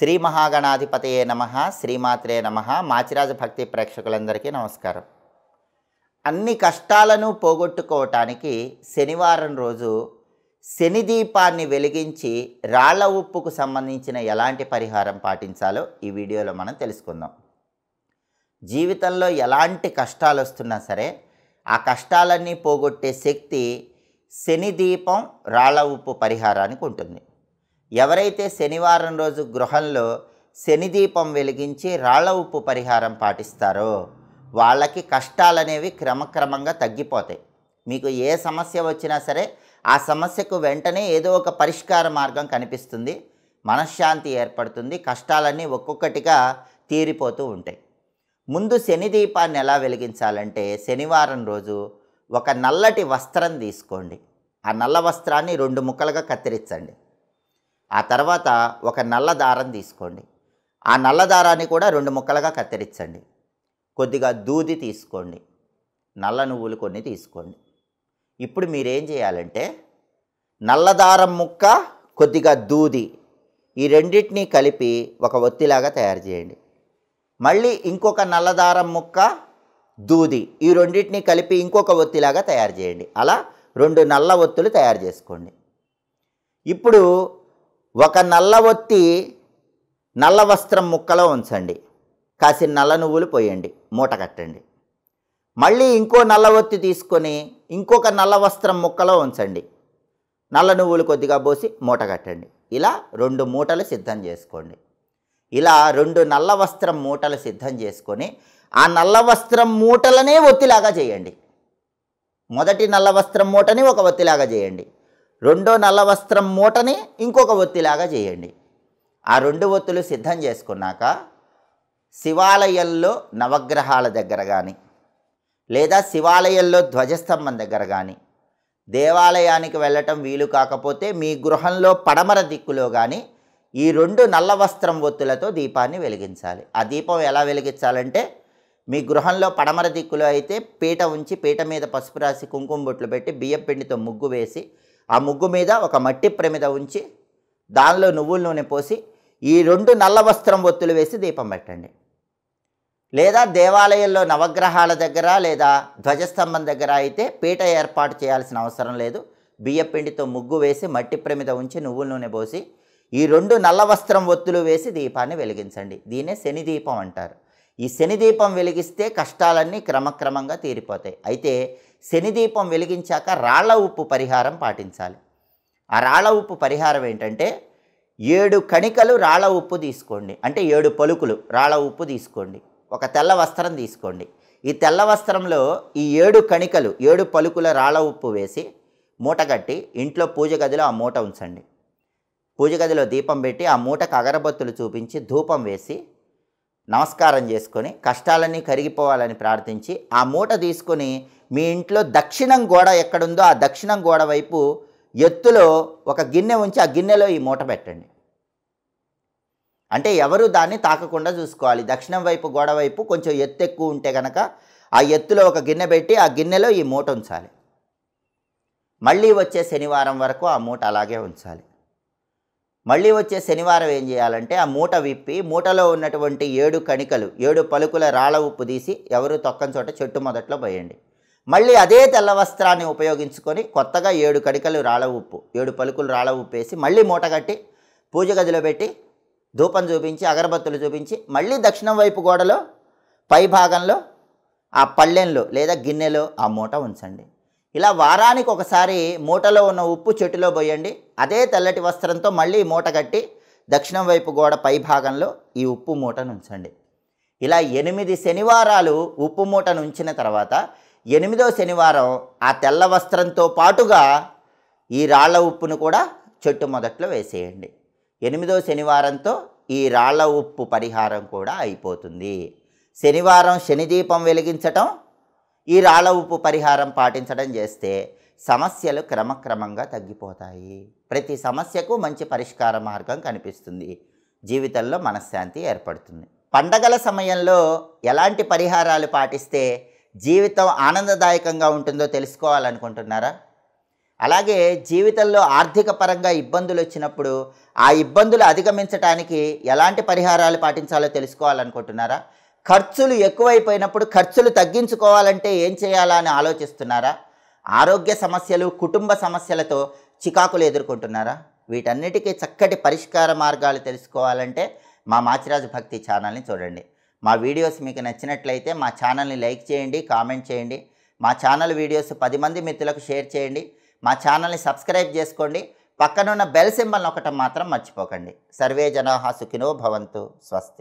శ్రీ మహాగణాధిపతయే నమ శ్రీమాత్రే నమ మాచిరాజ భక్తి ప్రేక్షకులందరికీ నమస్కారం. అన్ని కష్టాలను పోగొట్టుకోవటానికి శనివారం రోజు శని దీపాన్ని వెలిగించి రాళ్ళ ఉప్పుకు సంబంధించిన ఎలాంటి పరిహారం పాటించాలో ఈ వీడియోలో మనం తెలుసుకుందాం. జీవితంలో ఎలాంటి కష్టాలు వస్తున్నా సరే ఆ కష్టాలన్నీ పోగొట్టే శక్తి శని దీపం రాళ్ళ ఉప్పు పరిహారానికి ఉంటుంది. ఎవరైతే శనివారం రోజు గృహంలో శనిదీపం వెలిగించి రాళ్ళ ఉప్పు పరిహారం పాటిస్తారో వాళ్ళకి కష్టాలనేవి క్రమక్రమంగా తగ్గిపోతాయి. మీకు ఏ సమస్య వచ్చినా సరే ఆ సమస్యకు వెంటనే ఏదో ఒక పరిష్కార మార్గం కనిపిస్తుంది. మనశ్శాంతి ఏర్పడుతుంది. కష్టాలన్నీ ఒక్కొక్కటిగా తీరిపోతూ ఉంటాయి. ముందు శని దీపాన్ని ఎలా వెలిగించాలంటే శనివారం రోజు ఒక నల్లటి వస్త్రం తీసుకోండి. ఆ నల్ల వస్త్రాన్ని రెండు ముక్కలుగా కత్తిరించండి. ఆ తర్వాత ఒక నల్ల దారం తీసుకోండి. ఆ నల్ల దారాన్ని కూడా రెండు ముక్కలుగా కత్తిరించండి. కొద్దిగా దూది తీసుకోండి. నల్ల నువ్వులు కొన్ని తీసుకోండి. ఇప్పుడు మీరేం చేయాలంటే నల్లదారం ముక్క కొద్దిగా దూది ఈ రెండింటినీ కలిపి ఒక ఒత్తిలాగా తయారు చేయండి. మళ్ళీ ఇంకొక నల్లదారం ముక్క దూది ఈ రెండింటినీ కలిపి ఇంకొక ఒత్తిలాగా తయారు చేయండి. అలా రెండు నల్ల ఒత్తులు తయారు చేసుకోండి. ఇప్పుడు ఒక నల్ల ఒత్తి నల్ల వస్త్రం ముక్కలో ఉంచండి. కాసి నల్ల నువ్వులు పోయండి మూట కట్టండి. మళ్ళీ ఇంకో నల్ల ఒత్తి తీసుకొని ఇంకొక నల్ల వస్త్రం ముక్కలో ఉంచండి. నల్ల నువ్వులు కొద్దిగా పోసి మూట కట్టండి. ఇలా రెండు మూటలు సిద్ధం చేసుకోండి. ఇలా రెండు నల్ల వస్త్రం మూటలు సిద్ధం చేసుకొని ఆ నల్ల వస్త్రం మూటలనే ఒత్తిలాగా చేయండి. మొదటి నల్ల వస్త్రం మూటని ఒక ఒత్తిలాగా చేయండి. రెండో నల్ల వస్త్రం మూటని ఇంకొక ఒత్తిలాగా చేయండి. ఆ రెండు ఒత్తులు సిద్ధం చేసుకున్నాక శివాలయంలో నవగ్రహాల దగ్గర కానీ లేదా శివాలయంలో ధ్వజస్తంభం దగ్గర కానీ దేవాలయానికి వెళ్ళటం వీలు కాకపోతే మీ గృహంలో పడమర దిక్కులో కానీ ఈ రెండు నల్ల వస్త్రం ఒత్తులతో దీపాన్ని వెలిగించాలి. ఆ దీపం ఎలా వెలిగించాలంటే మీ గృహంలో పడమర దిక్కులో అయితే పీట ఉంచి పీట మీద పసుపు రాసి కుంకుమ బొట్లు పెట్టి బియ్యం పిండితో ముగ్గు వేసి ఆ ముగ్గు మీద ఒక మట్టి ప్రమిద ఉంచి దానిలో నువ్వుల నూనె పోసి ఈ రెండు నల్ల వస్త్రం ఒత్తులు వేసి దీపం పెట్టండి. లేదా దేవాలయంలో నవగ్రహాల దగ్గర లేదా ధ్వజస్తంభం దగ్గర అయితే పీట ఏర్పాటు చేయాల్సిన అవసరం లేదు. బియ్యపిండితో ముగ్గు వేసి మట్టి ప్రమిద ఉంచి నువ్వుల నూనె పోసి ఈ రెండు నల్ల వస్త్రం ఒత్తులు వేసి దీపాన్ని వెలిగించండి. దీనే శని దీపం అంటారు. ఈ శనిదీపం వెలిగిస్తే కష్టాలన్నీ క్రమక్రమంగా తీరిపోతాయి. అయితే శనిదీపం వెలిగించాక రాళ్ళ ఉప్పు పరిహారం పాటించాలి. ఆ రాళ్ళ ఉప్పు పరిహారం ఏంటంటే ఏడు కణికలు రాళ్ళ ఉప్పు తీసుకోండి. అంటే ఏడు పలుకులు రాళ్ళ ఉప్పు తీసుకోండి. ఒక తెల్ల వస్త్రం తీసుకోండి. ఈ తెల్ల వస్త్రంలో ఈ ఏడు కణికలు ఏడు పలుకుల రాళ్ళ ఉప్పు వేసి మూట కట్టి ఇంట్లో పూజ గదిలో ఆ మూట ఉంచండి. పూజ గదిలో దీపం పెట్టి ఆ మూటకు అగరబత్తులు చూపించి ధూపం వేసి నమస్కారం చేసుకొని కష్టాలన్నీ కరిగిపోవాలని ప్రార్థించి ఆ మూట తీసుకొని మీ ఇంట్లో దక్షిణం గోడ ఎక్కడుందో ఆ దక్షిణం గోడ వైపు ఎత్తులో ఒక గిన్నె ఉంచి ఆ గిన్నెలో ఈ మూట పెట్టండి. అంటే ఎవరు దాన్ని తాకకుండా చూసుకోవాలి. దక్షిణం వైపు గోడ వైపు కొంచెం ఎత్తు ఎక్కువ ఉంటే కనుక ఆ ఎత్తులో ఒక గిన్నె పెట్టి ఆ గిన్నెలో ఈ మూట ఉంచాలి. మళ్ళీ వచ్చే శనివారం వరకు ఆ మూట అలాగే ఉంచాలి. మళ్ళీ వచ్చే శనివారం ఏం చేయాలంటే ఆ మూట విప్పి మూటలో ఉన్నటువంటి ఏడు కణికలు ఏడు పలుకుల రాళ్ళ ఉప్పు తీసి ఎవరు తొక్కని చోట చెట్టు మొదట్లో పోయండి. మళ్ళీ అదే తెల్ల వస్త్రాన్ని ఉపయోగించుకొని కొత్తగా ఏడు కణికలు రాళ్ళ ఉప్పు ఏడు పలుకులు రాళ్ళ ఉప్పు వేసి మళ్ళీ మూట కట్టి పూజ గదిలో పెట్టి ధూపం చూపించి అగరబత్తులు చూపించి మళ్ళీ దక్షిణం వైపు గోడలో పై భాగంలో ఆ పళ్ళెంలో లేదా గిన్నెలో ఆ మూట ఉంచండి. ఇలా వారానికి ఒకసారి మూటలో ఉన్న ఉప్పు చెట్టులో పోయండి. అదే తెల్లటి వస్త్రంతో మళ్ళీ మూట కట్టి దక్షిణం వైపు గోడ పై భాగంలో ఈ ఉప్పు మూటను ఉంచండి. ఇలా ఎనిమిది శనివారాలు ఉప్పు మూటను ఉంచిన తర్వాత ఎనిమిదో శనివారం ఆ తెల్ల వస్త్రంతో పాటుగా ఈ రాళ్ళ ఉప్పును కూడా చెట్టు మొదట్లో వేసేయండి. ఎనిమిదో శనివారంతో ఈ రాళ్ళ ఉప్పు పరిహారం కూడా అయిపోతుంది. శనివారం శనిదీపం వెలిగించటం ఈ రాళ్ళ ఉప్పు పరిహారం పాటించడం చేస్తే సమస్యలు క్రమక్రమంగా తగ్గిపోతాయి. ప్రతి సమస్యకు మంచి పరిష్కార మార్గం కనిపిస్తుంది. జీవితంలో మనశ్శాంతి ఏర్పడుతుంది. పండగల సమయంలో ఎలాంటి పరిహారాలు పాటిస్తే జీవితం ఆనందదాయకంగా ఉంటుందో తెలుసుకోవాలనుకుంటున్నారా? అలాగే జీవితంలో ఆర్థిక పరంగా ఇబ్బందులు వచ్చినప్పుడు ఆ ఇబ్బందులు అధిగమించడానికి ఎలాంటి పరిహారాలు పాటించాలో తెలుసుకోవాలనుకుంటున్నారా? ఖర్చులు ఎక్కువైపోయినప్పుడు ఖర్చులు తగ్గించుకోవాలంటే ఏం చేయాలా అని ఆలోచిస్తున్నారా? ఆరోగ్య సమస్యలు కుటుంబ సమస్యలతో చికాకులు ఎదుర్కొంటున్నారా? వీటన్నిటికీ చక్కటి పరిష్కార మార్గాలు తెలుసుకోవాలంటే మా మాచిరాజు భక్తి ఛానల్ని చూడండి. మా వీడియోస్ మీకు నచ్చినట్లయితే మా ఛానల్ని లైక్ చేయండి కామెంట్ చేయండి. మా ఛానల్ వీడియోస్ పది మంది మిత్రులకు షేర్ చేయండి. మా ఛానల్ని సబ్స్క్రైబ్ చేసుకోండి. పక్కనున్న బెల్ సింబల్ ఒకటం మాత్రం మర్చిపోకండి. సర్వే జనాహా సుఖినో భవంతు. స్వస్తి.